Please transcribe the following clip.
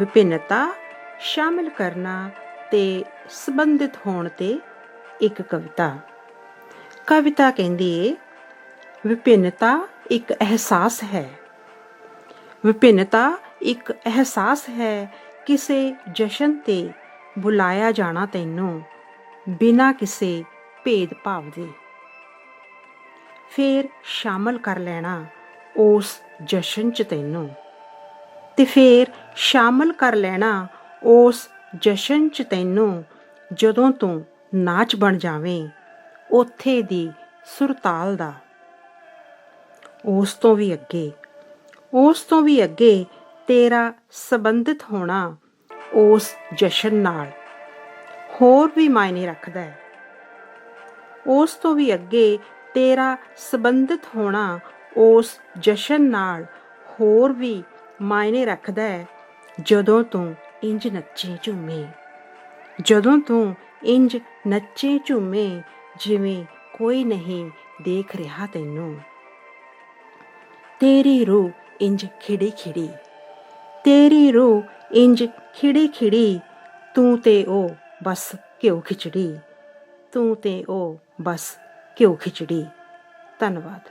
ਵਿਭਿੰਨਤਾ ਸ਼ਾਮਿਲ ਕਰਨਾ ਤੇ ਸੰਬੰਧਿਤ ਹੋਣ ਤੇ ਇੱਕ ਕਵਿਤਾ। ਕਵਿਤਾ ਕਹਿੰਦੀ ਏ, ਵਿਭਿੰਨਤਾ ਇੱਕ ਅਹਿਸਾਸ ਹੈ। ਵਿਭਿੰਨਤਾ ਇੱਕ ਅਹਿਸਾਸ ਹੈ ਕਿਸੇ ਜਸ਼ਨ ਤੇ ਬੁਲਾਇਆ ਜਾਣਾ ਤੈਨੂੰ ਬਿਨਾਂ ਕਿਸੇ ਭੇਦਭਾਵ ਦੇ। ਫੇਰ ਸ਼ਾਮਲ ਕਰ ਲੈਣਾ ਉਸ ਜਸ਼ਨ ਚ ਤੈਨੂੰ। ਤੇ ਫੇਰ ਸ਼ਾਮਲ ਕਰ ਲੈਣਾ ਉਸ ਜਸ਼ਨ ਚ ਤੈਨੂੰ ਜਦੋਂ ਤੂੰ ਨਾਚ ਬਣ ਜਾਵੇਂ ਉੱਥੇ ਦੀ ਸੁਰਤਾਲ ਦਾ। ਉਸ ਤੋਂ ਵੀ ਅੱਗੇ, ਉਸ ਤੋਂ ਵੀ ਅੱਗੇ ਤੇਰਾ ਸੰਬੰਧਿਤ ਹੋਣਾ ਉਸ ਜਸ਼ਨ ਨਾਲ ਹੋਰ ਵੀ ਮਾਇਨੇ ਰੱਖਦਾ ਹੈ। ਉਸ ਤੋਂ ਵੀ ਅੱਗੇ ਤੇਰਾ ਸੰਬੰਧਿਤ ਹੋਣਾ ਉਸ ਜਸ਼ਨ ਨਾਲ ਹੋਰ ਵੀ ਮਾਇਨੇ ਰੱਖਦਾ ਹੈ, ਜਦੋਂ ਤੂੰ ਇੰਜ ਨੱਚੇ ਝੂਮੇ। ਜਦੋਂ ਤੂੰ ਇੰਜ ਨੱਚੇ ਝੂਮੇ, ਜਿਵੇਂ ਕੋਈ ਨਹੀਂ ਦੇਖ ਰਿਹਾ ਤੈਨੂੰ। ਤੇਰੀ ਰੂਹ ਇੰਜ ਖਿੜੀ ਖਿੜੀ ਤੇਰੀ ਰੂਹ ਇੰਜ ਖਿੜੀ ਖਿੜੀ ਤੂੰ ਤੇ ਉਹ ਬਸ ਘਿਓ ਖਿਚੜੀ, ਤੂੰ ਤੇ ਉਹ ਬਸ ਘਿਓ ਖਿਚੜੀ। ਧੰਨਵਾਦ।